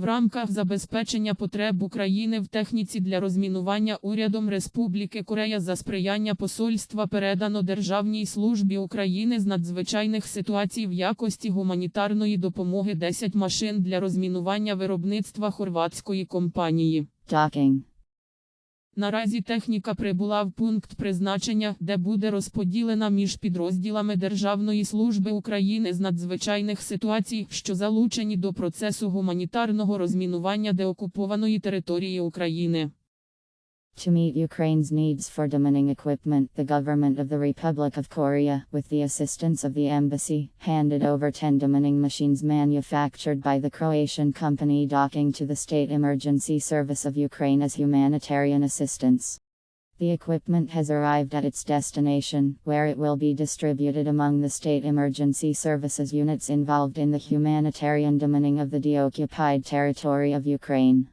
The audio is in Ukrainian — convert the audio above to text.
В рамках забезпечення потреб України в техніці для розмінування урядом Республіки Корея за сприяння посольства передано Державній службі України з надзвичайних ситуацій в якості гуманітарної допомоги 10 машин для розмінування виробництва хорватської компанії. Docking. Наразі техніка прибула в пункт призначення, де буде розподілена між підрозділами Державної служби України з надзвичайних ситуацій, що залучені до процесу гуманітарного розмінування деокупованої території України. To meet Ukraine's needs for demining equipment, the government of the Republic of Korea, with the assistance of the embassy, handed over 10 demining machines manufactured by the Croatian company docking to the State Emergency Service of Ukraine as humanitarian assistance. The equipment has arrived at its destination, where it will be distributed among the state emergency services units involved in the humanitarian demining of the deoccupied territory of Ukraine.